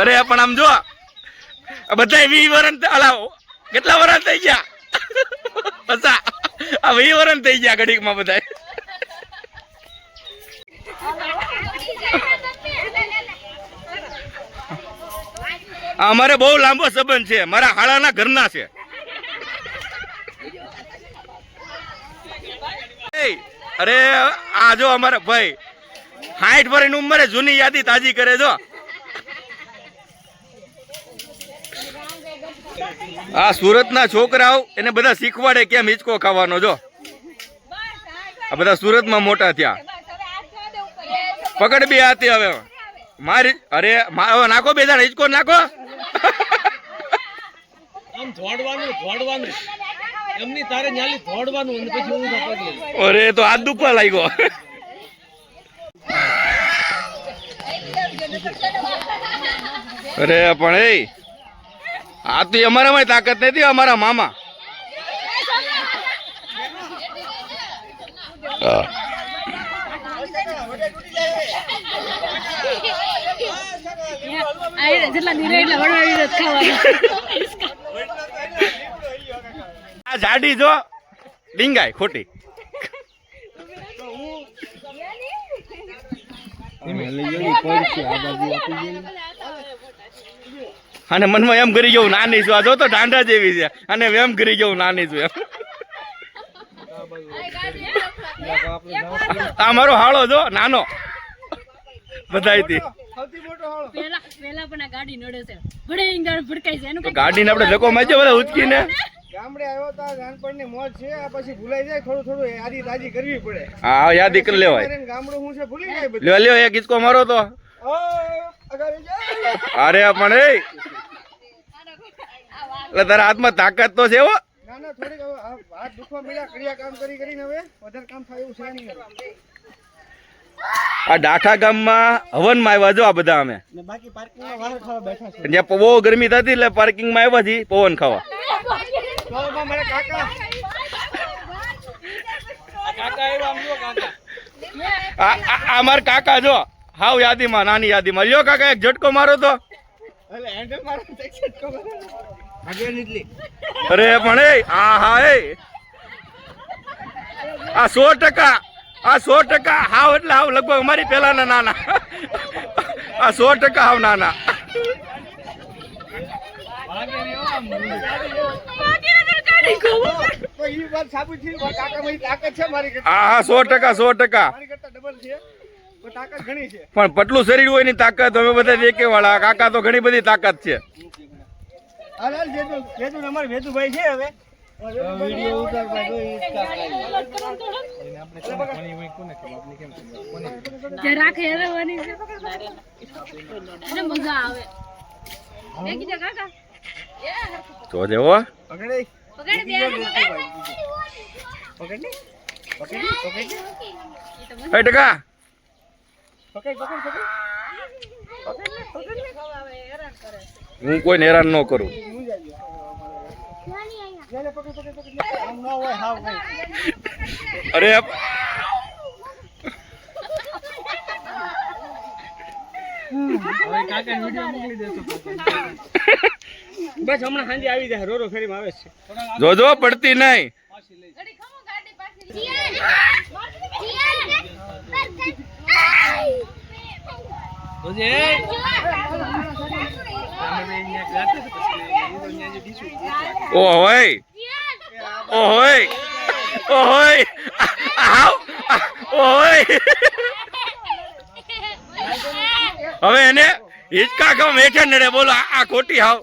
અરે, પણ આમ જો બધા વી વરણ અલા કેટલા વરણ થઈ ગયા? પસા, આ વી વરણ થઈ ગયા ઘડીકમાં બધા અમારે બહુ લાંબો સંબંધ છે. મારા હાળાના ઘરના છે. અરે, આ જો અમારા ભાઈ સાઠ વર્ષની ઉંમરે જૂની યાદી તાજી કરે જો. આ સુરતના છોકરાઓ એને બધા શીખવાડે કેમ હિંચકો ખાવાનો જો. આ બધા સુરતમાં મોટા થયા. પકડ બી હતી હવે. મારી અરે હવે નાખો બે જણ હિંચકો નાખો. આમ ધોડવાનું ધોડવાનું એમની તારે ન્યાલી ધોડવાનું અને પછી હું પગ અરે તો આ દુખવા લાગ્યો. અરે પણ એ આ તો અમારામાં તાકાત નથી અમારા મામા. આ જાડી જો ડીંગાય ખોટી. અને મનમાં એમ કરી જવું નાની છું. આ જો તો ઢાંઢા જેવી છે. અને એમ કરી જવું નાની છું એમ. આ મારો હાળો જો નાનો. બધાયથી. પેલા પેલા પણ આ ગાડી ને આપડે લોકો મારજો બધા ઉચકીને. ગામડે આવ્યો તો નાનપણની મોજ છે આ પછી ભૂલાઈ જાય થોડું થોડું યાદી તાજી કરવી પડે. હા યાદી કરી લેવાય. ગામડું શું છે ભૂલી જાય લ્યો લ્યો એક હિંચકો મારો તો. અરે પણ એ એટલે તારા હાથમાં તાકાત તો છે હો. ના ના થોડીક આ હાથ દુખવા મળ્યા ક્રિયા કામ કરી કરીને હવે. વધારે કામ થાય એવું છે નહીં આ ડાઠા ગામમાં હવનમાં આવ્યા જો આ બધા અમે. બાકી પાર્કિંગમાં વાહન ખાવા બેઠા છે. જ્યાં બહુ ગરમી થતી એટલે પાર્કિંગમાં આવ્યા છીએ પવન ખાવા. મારા આ મારા કાકા. જો હાવ યાદીમાં નાની યાદીમાં. લ્યો કાકા એક ઝટકો મારો તો. એટલે હેન્ડલ મારો ઝટકો નીકળી અરે પણ એ આ હા એ. આ સો ટકા આ સો ટકા હાવ એટલે હાવ લગભગ અમારી પહેલાના નાના. આ સો ટકા હાવ નાના. તો ઈ વાત સાબિત થઈ મારા કાકા મારી તાકાત છે મારી કરતા. હા હા સો ટકા સો ટકા. મારી કરતા ડબલ છે તો તાકાત ઘણી છે. પણ પટલું શરીર હોયની તાકાત અમે બધા દેકે વાળા કાકા તો ઘણી બધી તાકાત છે. હાલ જેતુ જેતુ અમારે વેતુભાઈ છે હવે. વિડિયો ઉતારતા તો ઈ જે રાખે હરવાની છે. એને મજા આવે. એ કીધા કાકા. તો દેવો પકડે. પકડ બે પકડ ને પકડ. પકડ એ ટકા પકડ. પકડ. હેરાન ન કરું પકડ પકડ. પકડ પકડ. ન હોય હાવ નહીં કોઈને હેરાન ન કરું. અરે બસ હમણાં સાંજે આવી જાય રોરો ફેરીમાં આવે છે જોજો પડતી નહીં ઓ હોય. ઓ હોય. ઓ હોય. આવ. ઓ હોય. હવે એને હિચકા કમ મેઠે નડે. બોલો આ આ ખોટી હાવ.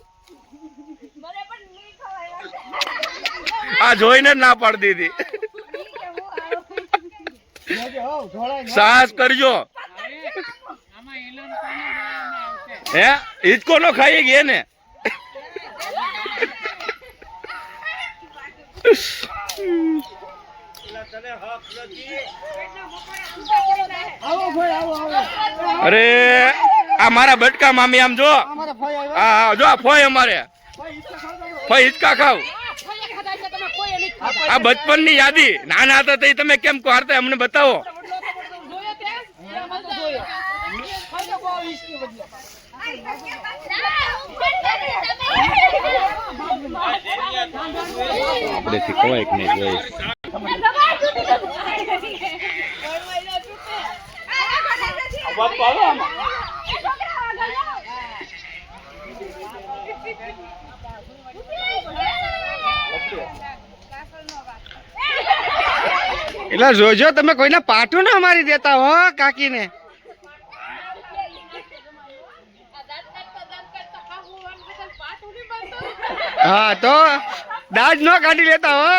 આ જોઈને જ ના પાડી દીધી. સાહસ કરજો. હે? હિચકો નો ખાઈ ગયે ને અરે, આ મારા બટકા મામી આમ જો. હા જો ફોય અમારે. ફોય હિચકા ખાવ. આ બચપનની યાદી. નાના હતા તે તમે કેમ હારતા અમને બતાવો. આપણેથી ખવાય કે નહીં જોઈએ એટલે જોજો, તમે કોઈને પાટું ના મારી દેતા હો, કાકીને. હા, તો દાજ ન કાઢી લેતા હો.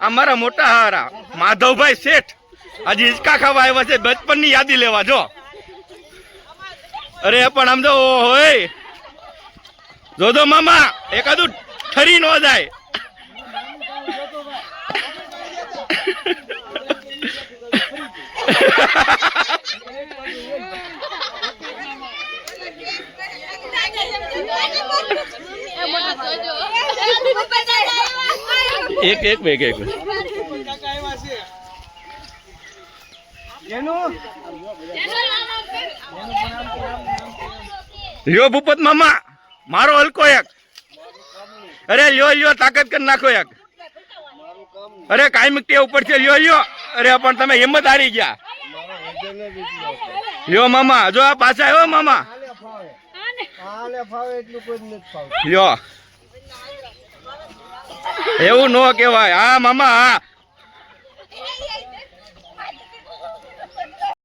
અમારા મોટા હારા, માધવભાઈ શેઠ. આજે હિંચકા ખાવા આવ્યા છે બચપનની યાદી લેવા, જો. અરે, પણ આમ તો હોય જોજો મામા, એકાદું ઠરી ન જાય. એક એક બે, એક લ્યો ભૂપત મામા, મારો હલકો એક. અરે લ્યો લ્યો, તાકાત કરી નાખો એક. અરે કાયમિક તે ઉપર છે. લ્યો લ્યો. અરે, પણ તમે હિંમત હારી ગયા. લ્યો મામા, જો આ પાછા આવ્યો મામા. એવું ન કેવાય હા મામા